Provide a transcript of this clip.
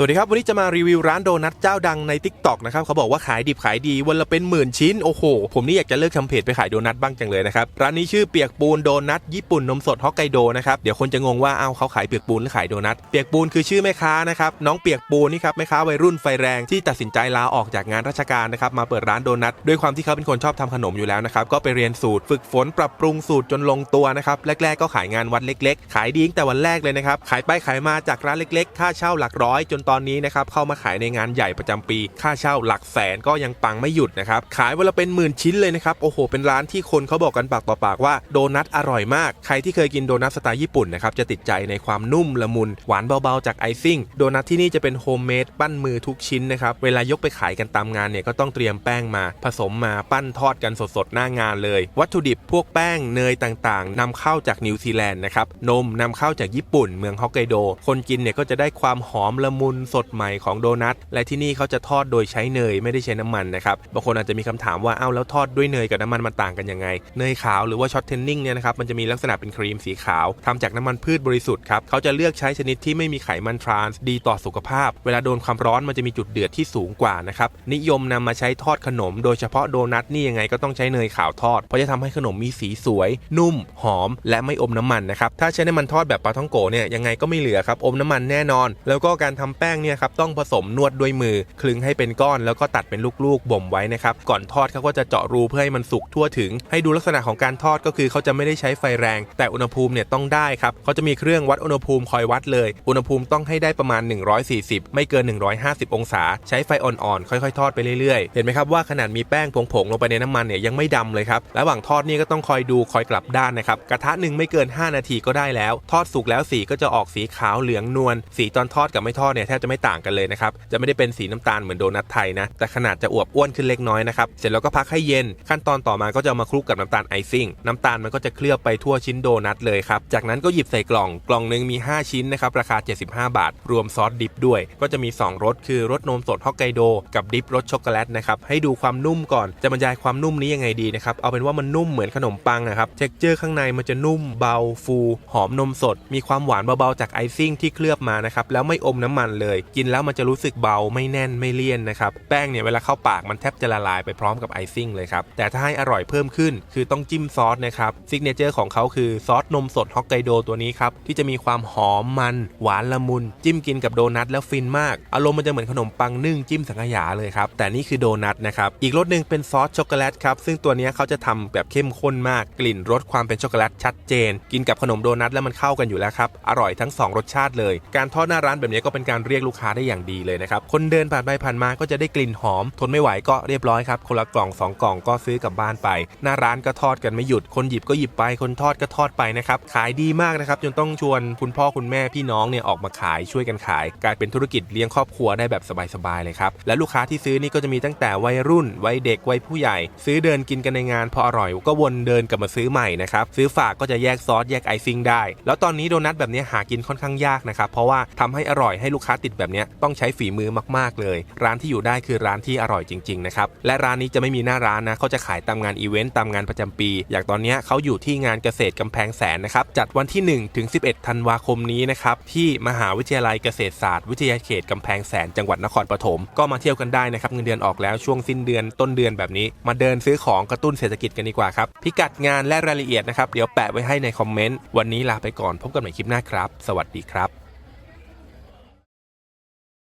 สวัสดีครับ วันนี้จะมารีวิวร้านโดนัทเจ้าดังใน t ิ k t o k นะครับเขาบอกว่าขายดิบขายดีวันละเป็นหมื่นชิ้น โอ้โห ผมนี่อยากจะเลิกทำเพจไปขายโดนัทบ้างจังเลยนะครับ ร้านนี้ชื่อเปียกปูนโดนัทญี่ปุ่นนมสดฮอกไกโดนะครับ เดี๋ยวคนจะงงว่าเอ้าเขาขายเปียกปูนหรือขายโดนัทเปียกปูนคือชื่อแม่ค้านะครับน้องเปียกปูนนี่ครับแม่ค้าวัยรุ่นไฟแรงที่ตัดสินใจลาออกจากงานราชการนะครับมาเปิดร้านโดนัทด้วยความที่เขาเป็นคนชอบทำขนมอยู่แล้วนะครับก็ไปเรียนสูตรฝึกฝนปรับปรุงสูตรจนลงตัวนะครับแรก ๆ ก็ขายงานวัดเล็ก ๆ ขายดีตั้งแต่วันแรกเลยนะครับขายไปขายมาจากร้านเล็ก ๆ ค่าเช่าหลักร้อยจนตอนนี้นะครับเข้ามาขายในงานใหญ่ประจำปี ค่าเช่าหลักแสนก็ยังปังไม่หยุดนะครับขายวันละเป็นหมื่นชิ้นเลยนะครับโอ้โห เป็นร้านที่คนเขาบอกกันปากต่อปากว่าโดนัทอร่อยมาก ใครที่เคยกินโดนัทสไตล์ญี่ปุ่นนะครับจะติดใจในความนุ่มละมุนหวานเบาๆจากไอซิ่งโดนัทที่นี่จะเป็นโฮมเมดปั้นมือทุกชิ้นนะครับเวลายกไปขายกันตามงานเนี่ยก็ต้องเตรียมแป้งมา ผสมมาปั้นทอดกันสดๆหน้างานเลย วัตถุดิบพวกแป้งเนยต่างๆนำเข้าจากนิวซีแลนด์นะครับนมนำเข้าจากญี่ปุ่น เมืองฮอกไกโด คนกินเนี่ยก็จะได้ความหอมละมุนสดใหม่ของโดนัท และที่นี่เขาจะทอดโดยใช้เนยไม่ได้ใช้น้ำมันนะครับ บางคนอาจจะมีคำถามว่าเอ้าแล้วทอดด้วยเนยกับน้ำมันมันต่างกันยังไง เนยขาวหรือว่าช็อตเทนนิ่งเนี่ยนะครับมันจะมีลักษณะเป็นครีมสีขาวทำจากน้ำมันพืชบริสุทธิ์ครับเขาจะเลือกใช้ชนิดที่ไม่มีไขมันทรานส์ดีต่อสุขภาพ เวลาโดนความร้อนมันจะมีจุดเดือดที่สูงกว่านะครับนิยมนำมาใช้ทอดขนม โดยเฉพาะโดนัทนี่ยังไงก็ต้องใช้เนยขาวทอดเพราะจะทำให้ขนมมีสีสวย นุ่ม หอม และไม่อมน้ำมันนะครับถ้าใช้น้ำมันทอดแบบปลาท่องโกเนี่ยยังไงก็ไม่เหลือครับอมน้ำมันแน่นอน แล้วก็การทำแป้งเนี่ยครับต้องผสมนวดด้วยมือคลึงให้เป็นก้อนแล้วก็ตัดเป็นลูกๆบ่มไว้นะครับก่อนทอดเขาก็จะเจาะรูเพื่อให้มันสุกทั่วถึง ให้ดูลักษณะของการทอดก็คือเขาจะไม่ได้ใช้ไฟแรง แต่อุณหภูมิเนี่ยต้องได้ครับเขาจะมีเครื่องวัดอุณหภูมิคอยวัดเลย อุณหภูมิต้องให้ได้ประมาณ 140 ไม่เกิน 150 องศา ใช้ไฟอ่อนๆ ค่อยๆ ทอดไปเรื่อยๆ เห็นไหมครับว่าขนาดมีแป้งผงๆลงไปในน้ำมันเนี่ยยังไม่ดำเลยครับระหว่างทอดนี่ก็ต้องคอยดูคอยกลับด้านนะครับกระทะหนึ่งไม่เกิน 5 นาทีก็ได้แล้ว ทอดสุกแล้วสีก็จะออกสีขาวเหลืองนวลสีตอนทอดกับไม่ทอดเนี่ยแทบจะไม่ต่างกันเลยนะครับ จะไม่ได้เป็นสีน้ำตาลเหมือนโดนัทไทยนะ แต่ขนาดจะอวบอ้วนขึ้นเล็กน้อยนะครับ เสร็จแล้วก็พักให้เย็น ขั้นตอนต่อมาก็จะเอามาคลุกกับน้ำตาลไอซิ่ง น้ำตาลมันก็จะเคลือบไปทั่วชิ้นโดนัทเลยครับ จากนั้นก็หยิบใส่กล่อง กล่องหนึ่งมี 5 ชิ้นนะครับ ราคา 75 บาท รวมซอสดิปด้วย ก็จะมี 2รสคือรสนมสดฮอกไกโด กับดิปรสช็อกโกแลตนะครับ ให้ดูความนุ่มก่อน จะบรรยายความนุ่มนี้ยังไงดีนะครับ เอาเป็นว่ามันนุ่มเหมือนขนมปังนะครับ เท็กเจอร์ข้างในมันจะนุ่ม เบา ฟู หอมนมสด มีความหวานเบาๆจากไอซิ่งที่เคลือบมานะครับ แล้วไม่อมน้ำมันเลย กินแล้วมันจะรู้สึกเบาไม่แน่นไม่เลี่ยนนะครับแป้งเนี่ยเวลาเข้าปากมันแทบจะละลายไปพร้อมกับไอซิ่งเลยครับแต่ถ้าให้อร่อยเพิ่มขึ้น คือต้องจิ้มซอสนะครับซิกเนเจอร์ของเขาคือซอสนมสดฮอกไกโดตัวนี้ครับที่จะมีความหอมมันหวานละมุน จิ้มกินกับโดนัทแล้วฟินมาก อารมณ์มันจะเหมือนขนมปังนึ่งจิ้มสังขยาเลยครับแต่นี่คือโดนัทนะครับอีกรสหนึ่งเป็นซอสช็อกโกแลตครับซึ่งตัวนี้เขาจะทำแบบเข้มข้นมากกลิ่นรสความเป็นช็อกโกแลตชัดเจน กินกับขนมโดนัทแล้วมันเข้ากันอยู่แล้วครับอร่อยทั้ง 2 รสชาติเลย การทอดหน้าร้านแบบนี้ก็เป็นการเรียกลูกค้าได้อย่างดีเลยนะครับ คนเดินผ่านไปผ่านมาก็จะได้กลิ่นหอม ทนไม่ไหวก็เรียบร้อยครับ คนละกล่องสองกล่องก็ซื้อกลับบ้านไป หน้าร้านก็ทอดกันไม่หยุด คนหยิบก็หยิบไป คนทอดก็ทอดไปนะครับ ขายดีมากนะครับ จนต้องชวนคุณพ่อคุณแม่พี่น้องเนี่ยออกมาขายช่วยกันขาย กลายเป็นธุรกิจเลี้ยงครอบครัวได้แบบสบายๆเลยครับ และลูกค้าที่ซื้อนี่ก็จะมีตั้งแต่วัยรุ่น วัยเด็ก วัยผู้ใหญ่ ซื้อเดินกินกันในงานพออร่อย ก็วนเดินกลับมาซื้อใหม่นะครับ ซื้อฝากก็จะแยกซอสแยกไอซิ่งได้ แล้วตอนนี้โดนัทแบบนี้หากินค่อนข้างยากนะครับ เพราะว่าทำให้อร่อยให้ลูกค้าติดแบบนี้ต้องใช้ฝีมือมากๆเลย ร้านที่อยู่ได้คือร้านที่อร่อยจริงๆนะครับและร้านนี้จะไม่มีหน้าร้านนะเขาจะขายตามงานอีเวนต์ตามงานประจำปี อย่างตอนนี้เขาอยู่ที่งานเกษตรกำแพงแสนนะครับจัดวันที่ 1 ถึง 11 ธันวาคมนี้นะครับที่มหาวิทยาลัยเกษตรศาสตร์วิทยาเขตกำแพงแสนจังหวัดนครปฐมก็มาเที่ยวกันได้นะครับเงินเดือนออกแล้วช่วงสิ้นเดือนต้นเดือนแบบนี้ มาเดินซื้อของกระตุ้นเศรษฐกิจกันดีกว่าครับพิกัดงานและรายละเอียดนะครับเดี๋ยวแปะไว้ให้ในคอมเมนต์วันนี้ลาไปก่อนพบกันใหม่คลิปหน้าครับ สวัสดีครับ